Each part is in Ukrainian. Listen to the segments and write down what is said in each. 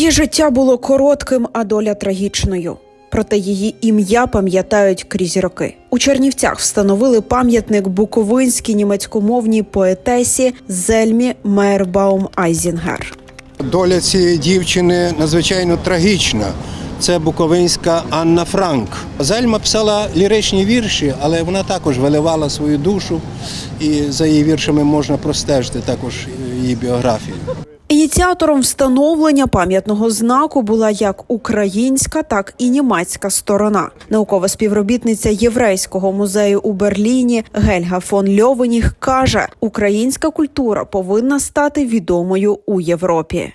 Її життя було коротким, а доля трагічною. Проте її ім'я пам'ятають крізь роки. У Чернівцях встановили пам'ятник буковинській німецькомовній поетесі Зельмі Мейербаум Айзінгер. Доля цієї дівчини надзвичайно трагічна. Це буковинська Анна Франк. Зельма писала ліричні вірші, але вона також виливала свою душу, і за її віршами можна простежити також її біографію. Ініціатором встановлення пам'ятного знаку була як українська, так і німецька сторона. Наукова співробітниця єврейського музею у Берліні Гельга фон Льовеніх каже: українська культура повинна стати відомою у Європі.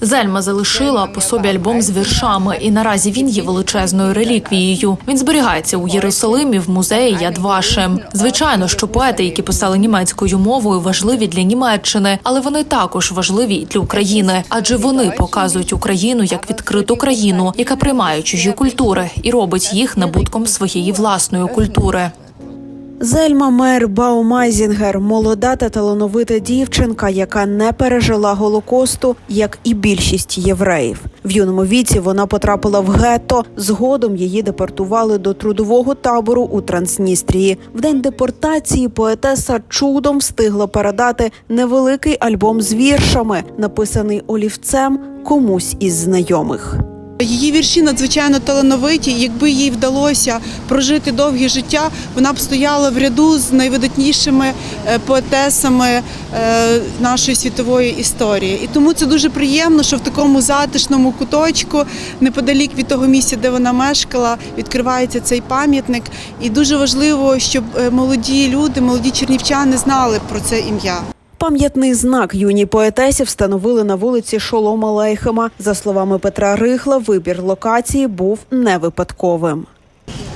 Зельма залишила по собі альбом з віршами, і наразі він є величезною реліквією. Він зберігається у Єрусалимі в музеї Яд Вашем. Звичайно, що поети, які писали німецькою мовою, важливі для Німеччини, але вони також важливі для України, адже вони показують Україну як відкриту країну, яка приймає чужі культури і робить їх набутком своєї власної культури. Зельма Мер Баумайзінгер молода та талановита дівчинка, яка не пережила голокосту, як і більшість євреїв. В юному віці вона потрапила в гетто. Згодом її депортували до трудового табору у Трансністрії. В день депортації поетеса чудом встигла передати невеликий альбом з віршами, написаний олівцем комусь із знайомих. Її вірші надзвичайно талановиті. Якби їй вдалося прожити довге життя, вона б стояла в ряду з найвидатнішими е, поетесами е, нашої світової історії. І тому це дуже приємно, що в такому затишному куточку, неподалік від того місця, де вона мешкала, відкривається цей пам'ятник. І дуже важливо, щоб е, молоді люди, молоді чернівчани знали про це ім'я. Пам'ятний знак юній поетесі встановили на вулиці Шолома Лейхема. За словами Петра Рихла, вибір локації був не випадковим.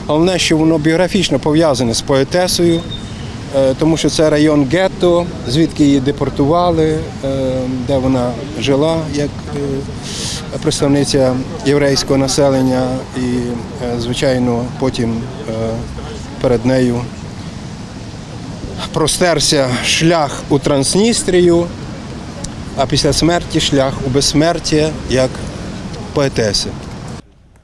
Головне, що воно біографічно пов'язане з поетесою, е, тому що це район гетто, звідки її депортували, е, де вона жила як е, представниця єврейського населення, і, звичайно, потім перед нею простерся шлях у Трансністрію, а після смерті шлях у безсмертя як поетеси.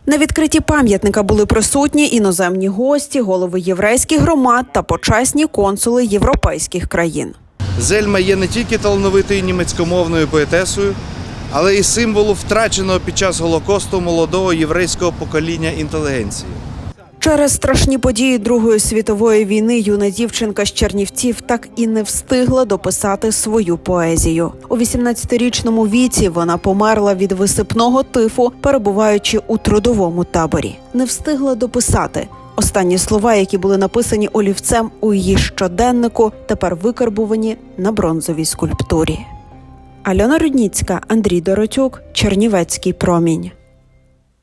На відкритті пам'ятника були присутні іноземні гості, голови єврейських громад та почесні консули європейських країн. Зельма є не тільки талановитою німецькомовною поетесою, але й символом втраченого під час Голокосту молодого єврейського покоління інтелігенції. Через страшні події Другої світової війни юна дівчинка з Чернівців так і не встигла дописати свою поезію. У 18-річному віці вона померла від висипного тифу, перебуваючи у трудовому таборі. Не встигла дописати. Останні слова, які були написані олівцем у її щоденнику, тепер викарбувані на бронзовій скульптурі. Альона Рудніцька, Андрій Доротюк, Чернівецький промінь.